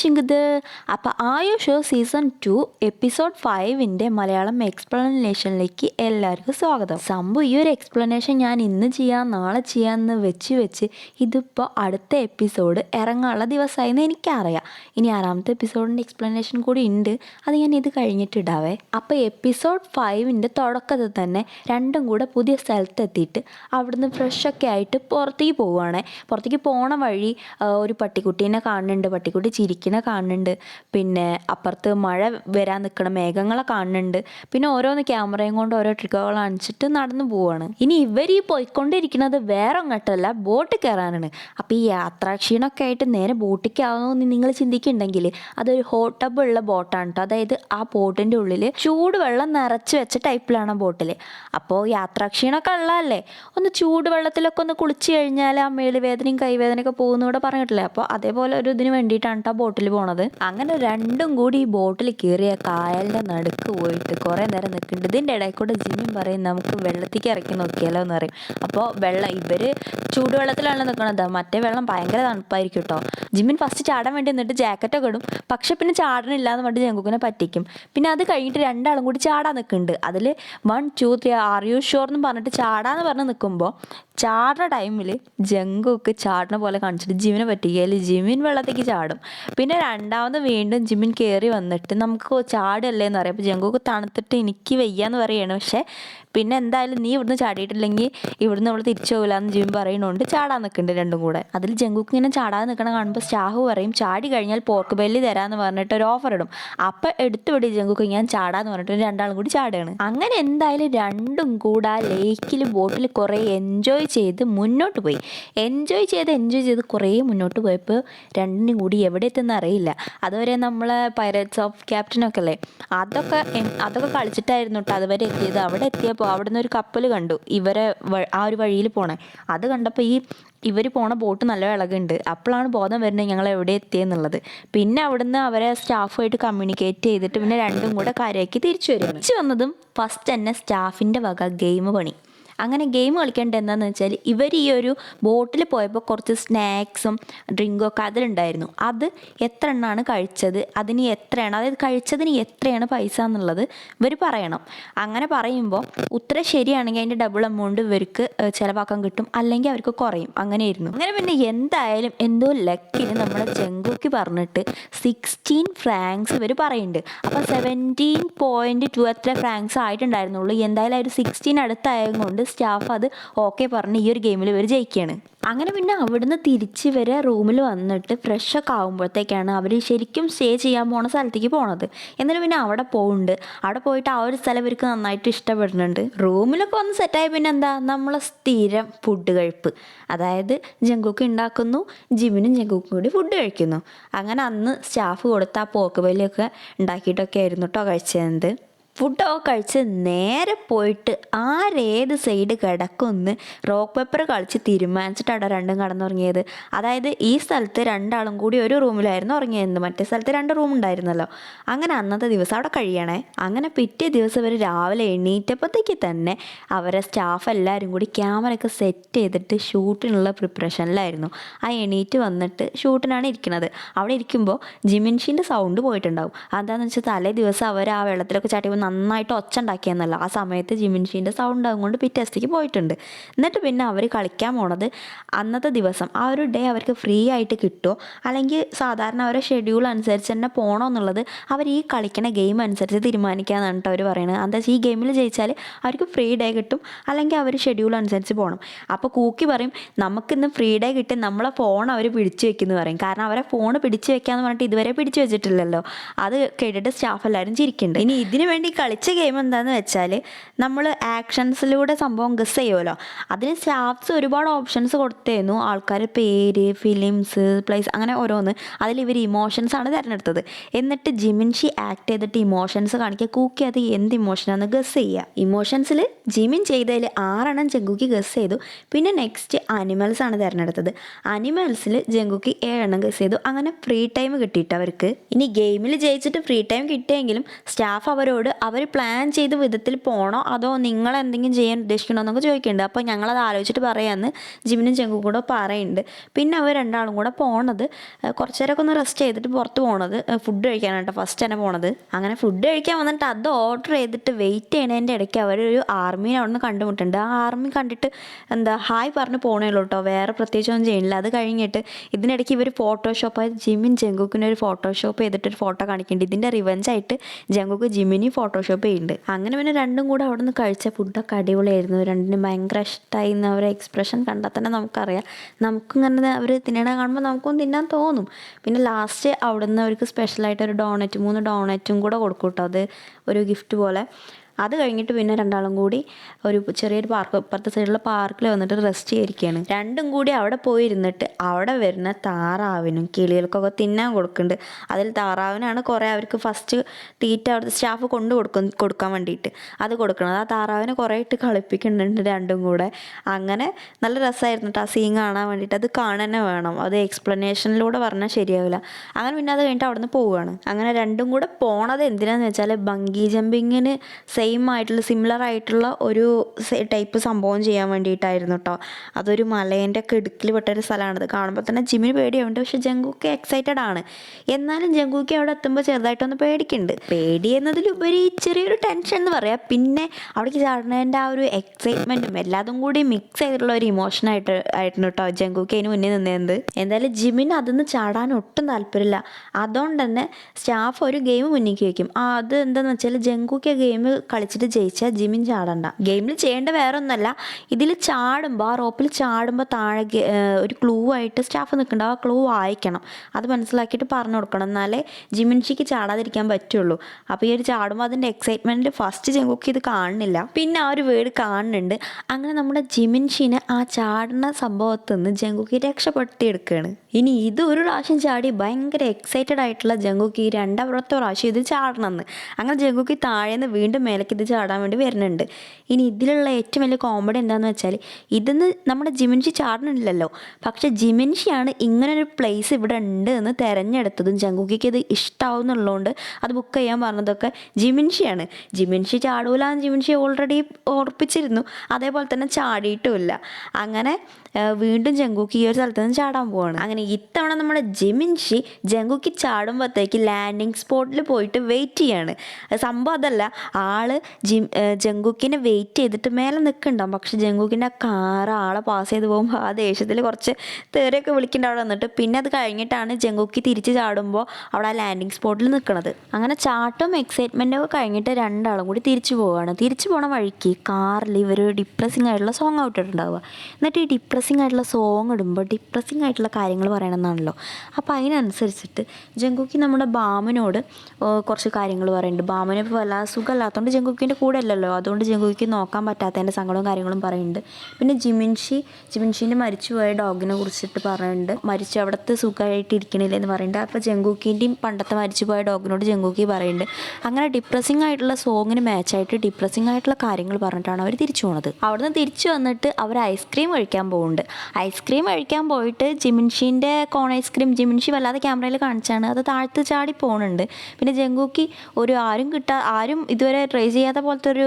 ചിങ്കുത് അപ്പോൾ ആയോ show season two episode ഫൈവിന്റെ മലയാളം എക്സ്പ്ലനേഷനിലേക്ക് എല്ലാവർക്കും സ്വാഗതം. സംഭവം ഈ ഒരു എക്സ്പ്ലനേഷൻ ഞാൻ ഇന്ന് ചെയ്യാം നാളെ ചെയ്യാമെന്ന് വെച്ച് വെച്ച് ഇതിപ്പോൾ അടുത്ത എപ്പിസോഡ് ഇറങ്ങാനുള്ള ദിവസമായെന്ന് എനിക്കറിയാം. ഇനി ആറാമത്തെ എപ്പിസോഡിന്റെ എക്സ്പ്ലനേഷൻ കൂടി ഉണ്ട്. അത് ഞാൻ ഇത് കഴിഞ്ഞിട്ടിടാവേ അപ്പോൾ എപ്പിസോഡ് ഫൈവിന്റെ തുടക്കത്തിൽ തന്നെ രണ്ടും കൂടെ പുതിയ സ്ഥലത്തെത്തിയിട്ട് അവിടുന്ന് ഫ്രഷൊക്കെ ആയിട്ട് പുറത്തേക്ക് പോവുകയാണ്. പുറത്തേക്ക് പോണ വഴി ഒരു പട്ടിക്കുട്ടീനെ കാണുന്നുണ്ട്. പട്ടിക്കുട്ടി ചിരിക്കണ കാണുന്നുണ്ട്. പിന്നെ അപ്പുറത്ത് മഴ വരാൻ നിൽക്കുന്ന മേഘങ്ങളെ കാണുന്നുണ്ട്. പിന്നെ ഓരോന്ന് ക്യാമറയും കൊണ്ട് ഓരോ ട്രിക്കുകൾ കാണിച്ചിട്ട് നടന്നു പോവാണ്. ഇനി ഇവർ ഈ പോയിക്കൊണ്ടിരിക്കുന്നത് വേറെ അങ്ങോട്ടല്ല ബോട്ട് കയറാനാണ്. അപ്പോൾ ഈ യാത്രാക്ഷീണമൊക്കെ ആയിട്ട് നേരെ ബോട്ടിക്കാവുന്ന നിങ്ങൾ ചിന്തിക്കുന്നുണ്ടെങ്കിൽ അതൊരു ഹോട്ട് ടബ് ഉള്ള ബോട്ടാണ് കേട്ടോ അതായത് ആ ബോട്ടിന്റെ ഉള്ളിൽ ചൂടുവെള്ളം നിറച്ച് വെച്ച ടൈപ്പിലാണ് ബോട്ടിൽ അപ്പോൾ യാത്രാക്ഷീണമൊക്കെ ഉള്ളതല്ലേ? ഒന്ന് ചൂടുവെള്ളത്തിലൊക്കെ ഒന്ന് കുളിച്ച് കഴിഞ്ഞാൽ ആ മേലുവേദനയും കൈവേദനയൊക്കെ പോകുന്നൂടെ പറഞ്ഞിട്ടില്ലേ? അപ്പോൾ അതേപോലെ ഒരു ഇതിന് വേണ്ടിയിട്ടാണ് കേട്ടോ ബോട്ടിൽ പോണത്. അങ്ങനെ രണ്ടും കൂടി ഈ ബോട്ടിൽ കയറിയ കായലിന്റെ നടുക്ക് പോയിട്ട് കുറേ നേരം നിൽക്കുന്നുണ്ട് ഇതിന്റെ ഇടയിൽ കൂടെ ജിമ്മിൻ പറയും നമുക്ക് വെള്ളത്തേക്ക് ഇറക്കി നോക്കിയാലോ എന്ന് പറയും. അപ്പോൾ വെള്ളം ഇവർ ചൂടുവെള്ളത്തിലാണ് നിൽക്കണത് മറ്റേ വെള്ളം ഭയങ്കര തണുപ്പായിരിക്കും കേട്ടോ ജിമ്മിൻ ഫസ്റ്റ് ചാടാൻ വേണ്ടി നിന്നിട്ട് ജാക്കറ്റൊക്കെ ഇടും. പക്ഷെ പിന്നെ ചാടണില്ല എന്ന് പറഞ്ഞിട്ട് ജങ്കുക്കിനെ പറ്റിക്കും. പിന്നെ അത് കഴിഞ്ഞിട്ട് രണ്ടാളും കൂടി ചാടാൻ നിൽക്കുന്നുണ്ട് അതിൽ one two three are you sure എന്ന് പറഞ്ഞിട്ട് ചാടാന്ന് പറഞ്ഞ് നിൽക്കുമ്പോൾ ചാടുന്ന ടൈമിൽ ജങ്കുക്ക് ചാടണ പോലെ കാണിച്ചിട്ട് ജിമിനെ പറ്റിക്കയിൽ ജിമിൻ വെള്ളത്തേക്ക് ചാടും. പിന്നെ രണ്ടാമത് വീണ്ടും ജിമിൻ കയറി വന്നിട്ട് നമുക്ക് ചാടല്ലേ എന്ന് പറയും. അപ്പോൾ ജങ്കുക്ക് തണുത്തിട്ട് എനിക്ക് വയ്യാന്ന് പറയാണ്. പക്ഷേ പിന്നെ എന്തായാലും നീ ഇവിടുന്ന് ചാടിയിട്ടില്ലെങ്കിൽ ഇവിടുന്ന് നമ്മൾ തിരിച്ചു പോകില്ല എന്ന് ജിമിൻ പറയുന്നുണ്ട്. ചാടാൻ നിൽക്കുന്നുണ്ട് രണ്ടും കൂടെ. അതിൽ ജങ്കുക്ക് ഇങ്ങനെ ചാടാതെ നിൽക്കണ കാണുമ്പോൾ സ്റ്റാഹു പറയും ചാടി കഴിഞ്ഞാൽ പോർക്ക് ബെല്ലി തരാമെന്ന് പറഞ്ഞിട്ട് ഒരു ഓഫർ ഇടും. അപ്പം എടുത്തു വിടി ജങ്കുക്ക് ഞാൻ ചാടാന്ന് പറഞ്ഞിട്ട് രണ്ടാളും കൂടി ചാടുകയാണ് അങ്ങനെ എന്തായാലും രണ്ടും കൂടെ ആ ലേക്കിൽ ബോട്ടിൽ കുറേ എൻജോയ് ചെയ്ത് മുന്നോട്ട് പോയി. എൻജോയ് ചെയ്ത് എൻജോയ് ചെയ്ത് കുറേ മുന്നോട്ട് പോയപ്പോൾ രണ്ടിനും കൂടി എവിടെ എത്തുന്ന അറിയില്ല. അതുവരെ നമ്മളെ പൈറേറ്റ്സ് ഓഫ് ക്യാപ്റ്റനൊക്കെ അല്ലേ അതൊക്കെ അതൊക്കെ കളിച്ചിട്ടായിരുന്നു കേട്ടോ അതുവരെ എത്തിയത്. അവിടെ എത്തിയപ്പോൾ അവിടെ നിന്ന് ഒരു കപ്പൽ കണ്ടു. ഇവരെ ആ ഒരു വഴിയിൽ പോണേ. അത് കണ്ടപ്പോൾ ഈ ഇവർ പോണ ബോട്ട് നല്ല ഇളകുണ്ട്. അപ്പോഴാണ് ബോധം വരുന്നത് ഞങ്ങൾ എവിടെ എത്തിയെന്നുള്ളത്. പിന്നെ അവിടുന്ന് അവരെ സ്റ്റാഫുമായിട്ട് കമ്മ്യൂണിക്കേറ്റ് ചെയ്തിട്ട് പിന്നെ രണ്ടും കൂടെ കരയാക്കി തിരിച്ചു വരും. തിരിച്ചു വന്നതും ഫസ്റ്റ് തന്നെ സ്റ്റാഫിന്റെ വക ഗെയിം പണി. അങ്ങനെ ഗെയിം കളിക്കേണ്ടത് എന്താണെന്ന് വെച്ചാൽ ഇവർ ഈ ഒരു ബോട്ടിൽ പോയപ്പോൾ കുറച്ച് സ്നാക്സും ഡ്രിങ്കും ഒക്കെ അതിലുണ്ടായിരുന്നു. അത് എത്ര എണ്ണമാണ് കഴിച്ചത്? അതിന് എത്രയാണ്? അതായത് കഴിച്ചതിന് എത്രയാണ് പൈസ എന്നുള്ളത് ഇവർ പറയണം. അങ്ങനെ പറയുമ്പോൾ ഉത്തരം ശരിയാണെങ്കിൽ അതിന്റെ ഡബിൾ എമൗണ്ട് ഇവർക്ക് ചിലവാക്കാൻ കിട്ടും. അല്ലെങ്കിൽ അവർക്ക് കുറയും. അങ്ങനെയായിരുന്നു. അങ്ങനെ പിന്നെ എന്തായാലും എന്തോ ലക്കിന് നമ്മുടെ ചെങ്കുക്ക് പറഞ്ഞിട്ട് സിക്സ്റ്റീൻ ഫ്രാങ്ക്സ് ഇവർ പറയുന്നുണ്ട് അപ്പോൾ സെവന്റീൻ പോയിന്റ് ടു എത്ര ഫ്രാങ്ക്സ് ആയിട്ടുണ്ടായിരുന്നുള്ളൂ. എന്തായാലും ഒരു സിക്സ്റ്റീൻ അടുത്തായത് കൊണ്ട് സ്റ്റാഫ് അത് ഓക്കെ പറഞ്ഞ് ഈ ഒരു ഗെയിമിൽ ഇവർ ജയിക്കുകയാണ് അങ്ങനെ പിന്നെ അവിടുന്ന് തിരിച്ച് വരെ റൂമിൽ വന്നിട്ട് ഫ്രഷ് ഒക്കെ ആകുമ്പോഴത്തേക്കാണ് അവർ ശരിക്കും സ്റ്റേ ചെയ്യാൻ പോണ സ്ഥലത്തേക്ക് പോണത്. എന്നിട്ട് പിന്നെ അവിടെ പോകുന്നുണ്ട് അവിടെ പോയിട്ട് ആ ഒരു സ്ഥലം ഇവർക്ക് നന്നായിട്ട് ഇഷ്ടപ്പെടുന്നുണ്ട്. റൂമിലൊക്കെ വന്ന് സെറ്റായി പിന്നെ എന്താ? നമ്മളെ സ്ഥിരം ഫുഡ് കഴിപ്പ്. അതായത് ജങ്കുക്ക് ഉണ്ടാക്കുന്നു ജിമിനും ജങ്കുക്കും കൂടി ഫുഡ് കഴിക്കുന്നു. അങ്ങനെ അന്ന് സ്റ്റാഫ് കൊടുത്ത ആ പോക്ക് വലിയൊക്കെ ഉണ്ടാക്കിയിട്ടൊക്കെ ആയിരുന്നു കേട്ടോ കഴിച്ചത്. ഫുഡൊക്കെ കഴിച്ച് നേരെ പോയിട്ട് ആരേത് സൈഡ് കിടക്കുമെന്ന് റോക്ക് പേപ്പർ കളിച്ച് തീരുമാനിച്ചിട്ടാണ് രണ്ടും കടന്നുറങ്ങിയത്. അതായത് ഈ സ്ഥലത്ത് രണ്ടാളും കൂടി ഒരു റൂമിലായിരുന്നു ഉറങ്ങിയത്. മറ്റേ സ്ഥലത്ത് രണ്ട് റൂം ഉണ്ടായിരുന്നല്ലോ. അങ്ങനെ അന്നത്തെ ദിവസം അവിടെ കഴിയണേ. അങ്ങനെ പിറ്റേ ദിവസം അവർ രാവിലെ എണീറ്റപ്പോഴത്തേക്ക് തന്നെ അവരെ സ്റ്റാഫ് എല്ലാവരും കൂടി ക്യാമറയൊക്കെ സെറ്റ് ചെയ്തിട്ട് ഷൂട്ടിനുള്ള പ്രിപ്പറേഷനിലായിരുന്നു ആ എണീറ്റ് വന്നിട്ട് ഷൂട്ടിനാണ് ഇരിക്കുന്നത് അവിടെ ഇരിക്കുമ്പോൾ ജിമിൻഷിന്റെ സൗണ്ട് പോയിട്ടുണ്ടാവും. അതാണെന്ന് വെച്ചാൽ തലേ ദിവസം അവർ ആ വെള്ളത്തിലൊക്കെ ചാട്ടിയപ്പോൾ നന്നായിട്ട് ഒച്ച ഉണ്ടാക്കിയെന്നല്ല ആ സമയത്ത് ജിമിൻഷീന്റെ സൗണ്ട് അതുകൊണ്ട് പിറ്റേ ദിവസത്തേക്ക് പോയിട്ടുണ്ട്. എന്നിട്ട് പിന്നെ അവർ കളിക്കാൻ പോണത് അന്നത്തെ ദിവസം. ആ ഒരു ഡേ അവർക്ക് ഫ്രീ ആയിട്ട് കിട്ടുമോ അല്ലെങ്കിൽ സാധാരണ അവരുടെ ഷെഡ്യൂൾ അനുസരിച്ച് തന്നെ പോകണോ എന്നുള്ളത് അവർ ഈ കളിക്കണ ഗെയിം അനുസരിച്ച് തീരുമാനിക്കാന്നാണ് കേട്ടോ അവർ പറയുന്നത് എന്താ വെച്ചാൽ ഈ ഗെയിമിൽ ജയിച്ചാൽ അവർക്ക് ഫ്രീ ഡേ കിട്ടും. അല്ലെങ്കിൽ അവർ ഷെഡ്യൂൾ അനുസരിച്ച് പോകണം അപ്പോൾ കൂക്കി പറയും നമുക്കിന്ന് ഫ്രീ ഡേ കിട്ടി. നമ്മളെ ഫോൺ അവർ പിടിച്ചു വെക്കുന്നു പറയും. കാരണം അവരെ ഫോൺ പിടിച്ചു വെക്കാന്ന് പറഞ്ഞിട്ട് ഇതുവരെ പിടിച്ചു വെച്ചിട്ടില്ലല്ലോ. അത് കേട്ടിട്ട് സ്റ്റാഫ് എല്ലാവരും ചിരിക്കുന്നുണ്ട്. ഇനി ഇതിനു വേണ്ടി കളിച്ച ഗെയിം എന്താണെന്ന് വെച്ചാൽ നമ്മൾ ആക്ഷൻസിലൂടെ സംഭവം ഗസ് ചെയ്യുമല്ലോ അതിന് സ്റ്റാഫ്സ് ഒരുപാട് ഓപ്ഷൻസ് കൊടുത്തേന്നു ആൾക്കാർ പേര് ഫിലിംസ് പ്ലേസ് അങ്ങനെ ഓരോന്ന്. അതിൽ ഇവർ ഇമോഷൻസ് ആണ് തിരഞ്ഞെടുത്തത്. എന്നിട്ട് ജിമിൻഷി ആക്ട് ചെയ്തിട്ട് ഇമോഷൻസ് കാണിക്കുക. കൂക്കി അത് എന്ത് ഇമോഷനാണെന്ന് ഗസ് ചെയ്യുക. ഇമോഷൻസിൽ ജിമിൻ ചെയ്തതിൽ ആറെണ്ണം ജങ്കുക്കി ഗസ് ചെയ്തു. പിന്നെ നെക്സ്റ്റ് അനിമൽസ് ആണ് തിരഞ്ഞെടുത്തത്. അനിമൽസിൽ ജങ്കുക്കി ഏഴെണ്ണം ഗസ് ചെയ്തു. അങ്ങനെ ഫ്രീ ടൈം കിട്ടിയിട്ട് അവർക്ക്. ഇനി ഗെയിമിൽ ജയിച്ചിട്ട് ഫ്രീ ടൈം കിട്ടിയെങ്കിലും സ്റ്റാഫ് അവരോട് അവർ പ്ലാൻ ചെയ്ത വിധത്തിൽ പോകണോ അതോ നിങ്ങൾ എന്തെങ്കിലും ചെയ്യാൻ ഉദ്ദേശിക്കണോ എന്നൊക്കെ ചോദിക്കുന്നുണ്ട് അപ്പോൾ ഞങ്ങളത് ആലോചിച്ചിട്ട് പറയാമെന്ന് ജിമിനും ചെങ്കും കൂടെ പറയുന്നുണ്ട് പിന്നെ അവർ രണ്ടാളും കൂടെ പോണത് കുറച്ചു നേരമൊക്കെ ഒന്ന് റെസ്റ്റ് ചെയ്തിട്ട് പുറത്ത് പോണത് ഫുഡ് കഴിക്കാനായിട്ട്. ഫസ്റ്റ് തന്നെ പോണത്. അങ്ങനെ ഫുഡ് കഴിക്കാൻ വന്നിട്ട് അത് ഓർഡർ ചെയ്തിട്ട് വെയിറ്റ് ചെയ്യണതിന്റെ ഇടയ്ക്ക് അവരൊരു ആർമീനെ അവിടെ നിന്ന് കണ്ടുമുട്ടുണ്ട്. ആ ആർമി കണ്ടിട്ട് എന്താ ഹായ് പറഞ്ഞ് പോകണേ ഉള്ളൂ കേട്ടോ വേറെ പ്രത്യേകിച്ചൊന്നും ചെയ്യണില്ല. അത് കഴിഞ്ഞിട്ട് ഇതിനിടയ്ക്ക് ഇവർ ഫോട്ടോഷോപ്പ് ആയത് ജിമിൻ ജങ്കുക്കിന് ഒരു ഫോട്ടോഷോപ്പ് ചെയ്തിട്ട് ഒരു ഫോട്ടോ കാണിക്കുന്നുണ്ട് ഇതിന്റെ റിവഞ്ചായിട്ട് ജങ്കുക്ക് ജിമിനി ഫോട്ടോഷോപ്പ് ചെയ്യുന്നുണ്ട്. അങ്ങനെ പിന്നെ രണ്ടും കൂടെ അവിടെ നിന്ന് കഴിച്ച ഫുഡൊക്കെ അടിപൊളിയായിരുന്നു. രണ്ടിനും ഭയങ്കര ഇഷ്ടമായി എന്ന് അവരെ എക്സ്പ്രഷൻ കണ്ടാൽ തന്നെ നമുക്കറിയാം. നമുക്കിങ്ങനെ അവർ തിന്നണ കാണുമ്പോൾ നമുക്കും തിന്നാൻ തോന്നും. പിന്നെ ലാസ്റ്റ് അവിടെ നിന്ന് അവർക്ക് സ്പെഷ്യലായിട്ട് ഒരു ഡോണറ്റ് മൂന്ന് ഡോണറ്റും കൂടെ കൊടുക്കും കേട്ടോ അത് ഒരു ഗിഫ്റ്റ് പോലെ. അത് കഴിഞ്ഞിട്ട് പിന്നെ രണ്ടാളും കൂടി ഒരു ചെറിയൊരു പാർക്ക് ഇപ്പുറത്തെ സൈഡിലുള്ള പാർക്കിൽ വന്നിട്ട് റെസ്റ്റ് ചെയ്തിരിക്കുകയാണ് രണ്ടും കൂടി അവിടെ പോയി ഇരുന്നിട്ട് അവിടെ വരുന്ന താറാവിനും കിളികൾക്കൊക്കെ തിന്നാൻ കൊടുക്കുന്നുണ്ട് അതിൽ താറാവിനാണ് കുറേ അവർക്ക് ഫസ്റ്റ് തീറ്റ അവിടുത്തെ സ്റ്റാഫ് കൊണ്ട് കൊടുക്കും കൊടുക്കാൻ വേണ്ടിയിട്ട്. അത് കൊടുക്കണം. ആ താറാവിനെ കുറേ ഇട്ട് കളിപ്പിക്കുന്നുണ്ട് രണ്ടും കൂടെ. അങ്ങനെ നല്ല രസമായിരുന്നു ആ സീൻ കാണാൻ വേണ്ടിയിട്ട്. അത് കാണാൻ വേണം. അത് എക്സ്പ്ലനേഷനിലൂടെ പറഞ്ഞാൽ ശരിയാവില്ല. അങ്ങനെ പിന്നെ അത് കഴിഞ്ഞിട്ട് അവിടെ നിന്ന് പോവുകയാണ് അങ്ങനെ രണ്ടും കൂടെ പോണത് എന്തിനാന്ന് വെച്ചാൽ ബങ്കി ജമ്പിങ്ങിന് സെയിം ആയിട്ടുള്ള സിമിലർ ആയിട്ടുള്ള ഒരു ടൈപ്പ് സംഭവം ചെയ്യാൻ വേണ്ടിയിട്ടായിരുന്നു കേട്ടോ അതൊരു മലേന്റെ ഒക്കെ ഇടുക്കിൽ പെട്ട ഒരു സ്ഥലമാണ്. കാണുമ്പോൾ തന്നെ ജിമ്മിന് പേടിയുണ്ട് പക്ഷെ ജങ്കുക്ക് എക്സൈറ്റഡ് ആണ്. എന്നാലും ജങ്കുക്ക് അവിടെ എത്തുമ്പോൾ ചെറുതായിട്ടൊന്ന് പേടിക്കുന്നുണ്ട് പേടി എന്നതിലുപരി ചെറിയൊരു ടെൻഷൻ എന്ന് പറയാം. പിന്നെ അവിടേക്ക് ചാടുന്നതിന്റെ ആ ഒരു എക്സൈറ്റ്മെന്റും എല്ലാതും കൂടി മിക്സ് ചെയ്തിട്ടുള്ള ഒരു ഇമോഷനായിട്ട് ആയിരുന്നു കേട്ടോ ജങ്കുക്ക് അതിന് മുന്നേ നിന്നത് എന്തായാലും ജിമ്മിന് അതിന്ന് ചാടാൻ ഒട്ടും താല്പര്യമില്ല. അതുകൊണ്ട് തന്നെ സ്റ്റാഫ് ഒരു ഗെയിം മുന്നിലേക്ക് വയ്ക്കും അത് എന്താണെന്ന് വെച്ചാൽ ജങ്കുക്ക് ഗെയിം കളിച്ചിട്ട് ജയിച്ചാൽ ജിമിൻ ചാടണ്ട. ഗെയിമിൽ ചെയ്യേണ്ട വേറെ ഒന്നല്ല ഇതിൽ ചാടുമ്പോൾ ആ റോപ്പിൽ ചാടുമ്പോൾ താഴെ ഒരു ക്ലൂ ആയിട്ട് സ്റ്റാഫ് നിൽക്കേണ്ട ആ ക്ലൂ വായിക്കണം. അത് മനസ്സിലാക്കിയിട്ട് പറഞ്ഞു കൊടുക്കണം. എന്നാലേ ജിമിൻഷിക്ക് ചാടാതിരിക്കാൻ പറ്റുള്ളൂ. അപ്പോൾ ഈ ഒരു ചാടുമ്പോൾ അതിന്റെ എക്സൈറ്റ്മെന്റിൽ ഫസ്റ്റ് ജങ്കുക്ക് ഇത് കാണുന്നില്ല. പിന്നെ ആ ഒരു വേർഡ് കാണുന്നുണ്ട്. അങ്ങനെ നമ്മുടെ ജിമിൻഷിനെ ആ ചാടുന്ന സംഭവത്തിൽ നിന്ന് ജങ്കുക്കി രക്ഷപ്പെടുത്തിയെടുക്കുകയാണ് ഇനി ഇത് ഒരു പ്രാവശ്യം ചാടി ഭയങ്കര എക്സൈറ്റഡ് ആയിട്ടുള്ള ജങ്കുക്കി രണ്ടാമത്തെ പ്രാവശ്യം ഇത് ചാടണമെന്ന് അങ്ങനെ ജങ്കുക്കി താഴേന്ന് വീണ്ടും മേലേക്ക് ഇത് ചാടാൻ വേണ്ടി വരുന്നുണ്ട്. ഇനി ഇതിലുള്ള ഏറ്റവും വലിയ കോമഡി എന്താണെന്ന് വെച്ചാൽ ഇതെന്ന് നമ്മുടെ ജിമിൻഷി ചാടണില്ലല്ലോ പക്ഷെ ജിമിൻഷിയാണ് ഇങ്ങനെ ഒരു പ്ലേസ് ഇവിടെ ഉണ്ട് എന്ന് തിരഞ്ഞെടുത്തതും ജങ്കുക്കിക്ക് ഇത് ഇഷ്ടാവുന്നുള്ളതുകൊണ്ട് അത് ബുക്ക് ചെയ്യാൻ പറഞ്ഞതൊക്കെ ജിമിൻഷിയാണ്. ജിമിൻഷി ചാടൂല ജിമിൻഷി ഓൾറെഡി ഓർപ്പിച്ചിരുന്നു. അതേപോലെ തന്നെ ചാടിയിട്ടുമില്ല. അങ്ങനെ വീണ്ടും ജങ്കുക്കി ഈ ഒരു സ്ഥലത്ത് നിന്ന് ചാടാൻ പോവാണ്. അങ്ങനെ ഇത്തവണ നമ്മുടെ ജെമിൻഷി ജങ്കുക്ക് ചാടുമ്പോഴത്തേക്ക് ലാൻഡിങ് സ്പോട്ടിൽ പോയിട്ട് വെയിറ്റ് ചെയ്യാണ്. സംഭവം അതല്ല. ആൾ ജിം ജങ്കുക്കിനെ വെയിറ്റ് ചെയ്തിട്ട് മേലെ നിൽക്കുന്നുണ്ടാവും പക്ഷെ ജങ്കുക്കിന്റെ ആ കാറ് ആളെ പാസ് ചെയ്ത് പോകുമ്പോൾ ആ ദേഷ്യത്തിൽ കുറച്ച് തേറിയൊക്കെ വിളിക്കേണ്ട അവിടെ വന്നിട്ട് പിന്നെ അത് കഴിഞ്ഞിട്ടാണ് ജങ്കുക്കി തിരിച്ച് ചാടുമ്പോൾ അവിടെ ആ ലാൻഡിങ് സ്പോട്ടിൽ നിൽക്കുന്നത് അങ്ങനെ ചാട്ടും എക്സൈറ്റ്മെന്റും ഒക്കെ കഴിഞ്ഞിട്ട് രണ്ടാളും കൂടി തിരിച്ചു പോവുകയാണ് തിരിച്ചു പോണ വഴിക്ക് കാറിൽ ഇവർ ഡിപ്രസിംഗ് ആയിട്ടുള്ള സോങ് ഔട്ടിട്ടുണ്ടാവുക. എന്നിട്ട് ഈ ഡിപ്രസിംഗ് ആയിട്ടുള്ള സോങ് ഇടുമ്പോൾ ഡിപ്രസിംഗ് ആയിട്ടുള്ള കാര്യങ്ങൾ പറയണമെന്നാണല്ലോ അപ്പോൾ അതിനനുസരിച്ചിട്ട് ജങ്കുക്കി നമ്മുടെ ബാമനോട് കുറച്ച് കാര്യങ്ങൾ പറയുന്നുണ്ട് ബാമന് ഇപ്പോൾ വല്ല സുഖമില്ലാത്തതുകൊണ്ട് ജങ്കുക്കിന്റെ കൂടെ അല്ലല്ലോ അതുകൊണ്ട് ജങ്കുക്കി നോക്കാൻ പറ്റാത്തതിന്റെ സങ്കടവും കാര്യങ്ങളും പറയുന്നുണ്ട് പിന്നെ ജിമിൻഷി ജിമിൻഷിന്റെ മരിച്ചുപോയ ഡോഗിനെ കുറിച്ചിട്ട് പറയുന്നുണ്ട് മരിച്ചു അവിടുത്തെ സുഖമായിട്ട് ഇരിക്കണില്ല എന്ന് പറയുന്നുണ്ട് അപ്പോൾ ജങ്കുക്കിന്റെയും പണ്ടത്തെ മരിച്ചുപോയ ഡോഗിനോട് ജങ്കുക്കി പറയുന്നുണ്ട് അങ്ങനെ ഡിപ്രസിങ് ആയിട്ടുള്ള സോങ്ങിന് മാച്ചായിട്ട് ഡിപ്രസിങ് ആയിട്ടുള്ള കാര്യങ്ങൾ പറഞ്ഞിട്ടാണ് അവർ തിരിച്ചു പോണത്. അവിടുന്ന് തിരിച്ചു വന്നിട്ട് അവർ ഐസ്ക്രീം കഴിക്കാൻ പോകുന്നുണ്ട് ഐസ്ക്രീം കഴിക്കാൻ പോയിട്ട് ജിമിൻഷീന്റെ കോൺ ഐസ്ക്രീം ജിമിൻഷി വല്ലാതെ ക്യാമറയിൽ കാണിച്ചാണ്. അത് താഴ്ത്ത് ചാടി പോകുന്നുണ്ട് പിന്നെ ജങ്കുക്കി ഒരു ആരും കിട്ടാ ആരും ഇതുവരെ ട്രൈ ചെയ്യാത്ത പോലത്തെ ഒരു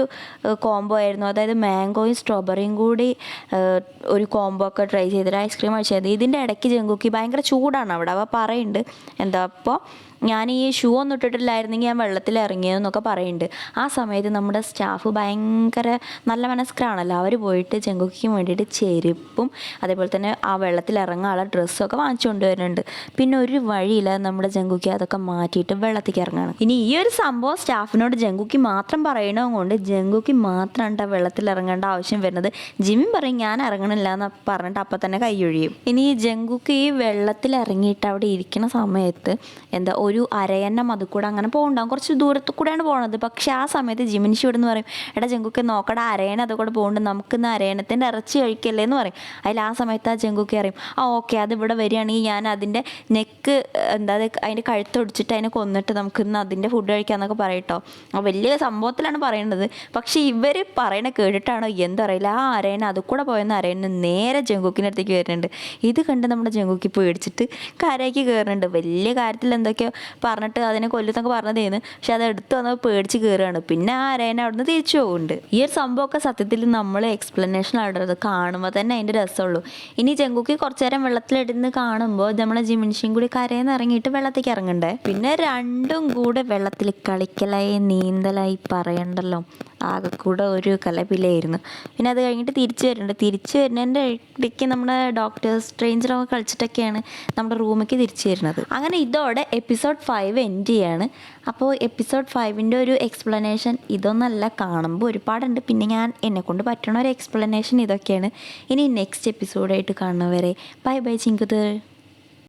കോംബോ ആയിരുന്നു. അതായത് മാംഗോയും സ്ട്രോബെറിയും കൂടി ഒരു കോംബോ ഒക്കെ ട്രൈ ചെയ്തിട്ട് ഐസ്ക്രീം കഴിച്ചത് ഇതിന്റെ ഇടയ്ക്ക് ജങ്കുക്കി ഭയങ്കര ചൂടാണ് അവിടെ. അപ്പോൾ പറയുന്നുണ്ട് എന്താ അപ്പോൾ ഞാൻ ഈ ഷൂ ഒന്നും ഇട്ടിട്ടില്ലായിരുന്നെങ്കിൽ ഞാൻ വെള്ളത്തിൽ ഇറങ്ങിയതെന്നൊക്കെ പറയുന്നുണ്ട്. ആ സമയത്ത് നമ്മുടെ സ്റ്റാഫ് ഭയങ്കര നല്ല മനസ്കരാണല്ലോ. അവർ പോയിട്ട് ചെങ്കുക്കിക്ക് വേണ്ടിയിട്ട് ചെരുപ്പും അതേപോലെ തന്നെ ആ വെള്ളത്തിൽ ഇറങ്ങാനുള്ള ഡ്രസ്സൊക്കെ വാങ്ങിച്ചു കൊണ്ടുവരുന്നുണ്ട്. പിന്നെ ഒരു വഴിയില്ല നമ്മുടെ ജങ്കുക്കി അതൊക്കെ മാറ്റിയിട്ട് വെള്ളത്തേക്ക് ഇറങ്ങണം. ഇനി ഈ ഒരു സംഭവം സ്റ്റാഫിനോട് ജങ്കുക്കി മാത്രം പറയണത് കൊണ്ട് ജങ്കുക്കി മാത്രമാണ് വെള്ളത്തിൽ ഇറങ്ങേണ്ട ആവശ്യം വരുന്നത്. ജിമ്മി പറയും ഞാൻ ഇറങ്ങണില്ല എന്ന് പറഞ്ഞിട്ട് അപ്പം തന്നെ കൈയൊഴിയും ഇനി ഈ ജങ്കുക്കി ഈ വെള്ളത്തിൽ ഇറങ്ങിയിട്ട് അവിടെ ഇരിക്കുന്ന സമയത്ത് എന്താ ഒരു അരയന്നം അത് കൂടെ അങ്ങനെ പോകുന്നുണ്ടാവും കുറച്ച് ദൂരത്ത് കൂടെയാണ് പോണത്. പക്ഷെ ആ സമയത്ത് ജിമിനിഷി ഇവിടെ പറയും എടാ ജങ്കുക്ക് നോക്കടാ അരയണ അത് കൂടെ പോകുന്നുണ്ട് നമുക്ക് ഇന്ന് അരയണത്തിന്റെ ഇറച്ചി കഴിക്കല്ലേ എന്ന് പറയും. അതിൽ ആ സമയത്ത് ആ ജങ്കുക്ക് അറിയും ആ ഓക്കെ അത് ഇവിടെ വരികയാണെങ്കിൽ ഞാൻ അതിന്റെ നെക്ക് എന്താ അത് അതിന്റെ കഴുത്തൊടിച്ചിട്ട് അതിനെ കൊന്നിട്ട് നമുക്ക് ഇന്ന് അതിന്റെ ഫുഡ് കഴിക്കാമെന്നൊക്കെ പറയട്ടോ. ആ വലിയ സംഭവത്തിലാണ് പറയുന്നത് പക്ഷേ ഇവർ പറയണ കേട്ടിട്ടാണോ എന്തറിയില്ല. ആ അരയണ അത് കൂടെ പോയെന്ന് അരയണ നേരെ ജങ്കുക്കിന്റെ അടുത്തേക്ക് വരുന്നുണ്ട്. ഇത് കണ്ട് നമ്മുടെ ജെങ്കുക്കി പേടിച്ചിട്ട് കരയ്ക്ക് കയറുന്നുണ്ട്. വലിയ കാര്യത്തിൽ എന്തൊക്കെയോ പറഞ്ഞിട്ട് അതിനെ കൊല്ലുന്നൊക്കെ പറഞ്ഞതേന്ന് പക്ഷെ അത് എടുത്തു വന്നപ്പോൾ പേടിച്ച് കയറുകയാണ് പിന്നെ ആ അരേനെ അവിടുന്ന് തിരിച്ചു പോകുന്നുണ്ട് ഈ ഒരു സംഭവമൊക്കെ സത്യത്തിൽ നമ്മൾ എക്സ്പ്ലനേഷൻ ഇടരുത് കാണുമ്പോൾ തന്നെ അതിന്റെ രസമുള്ളൂ. ഇനി ചെങ്കുക്കി കുറച്ചു നേരം വെള്ളത്തിലിടുന്ന് കാണുമ്പോൾ നമ്മളെ ജിമിൻഷിയും കൂടി കരയിൽ ഇറങ്ങിയിട്ട് വെള്ളത്തേക്ക് ഇറങ്ങണ്ടേ? പിന്നെ രണ്ടും കൂടെ വെള്ളത്തിൽ കളിക്കലായി നീന്തലായി പറയണ്ടല്ലോ. ആകെ കൂടെ ഒരു കലപിലായിരുന്നു പിന്നെ അത് കഴിഞ്ഞിട്ട് തിരിച്ചു വരുന്നുണ്ട് തിരിച്ചു വരുന്നതിന്റെ ഇടയ്ക്ക് നമ്മുടെ ഡോക്ടേഴ്സ് സ്ട്രേഞ്ചറൊക്കെ കളിച്ചിട്ടൊക്കെയാണ് നമ്മുടെ റൂമിലേക്ക് തിരിച്ചു വരുന്നത്. അങ്ങനെ ഇതോടെ എപ്പിസോഡ് ഫൈവ് എൻഡ് ചെയ്യാണ്. അപ്പോൾ എപ്പിസോഡ് ഫൈവിന്റെ ഒരു എക്സ്പ്ലനേഷൻ ഇതൊന്നല്ല. കാണുമ്പോൾ ഒരുപാടുണ്ട്. പിന്നെ ഞാൻ എന്നെക്കൊണ്ട് പറ്റണ ഒരു എക്സ്പ്ലനേഷൻ ഇതൊക്കെയാണ്. ഇനി നെക്സ്റ്റ് എപ്പിസോഡായിട്ട് കാണുന്നവരെ. Bye bye ചിങ്കുത്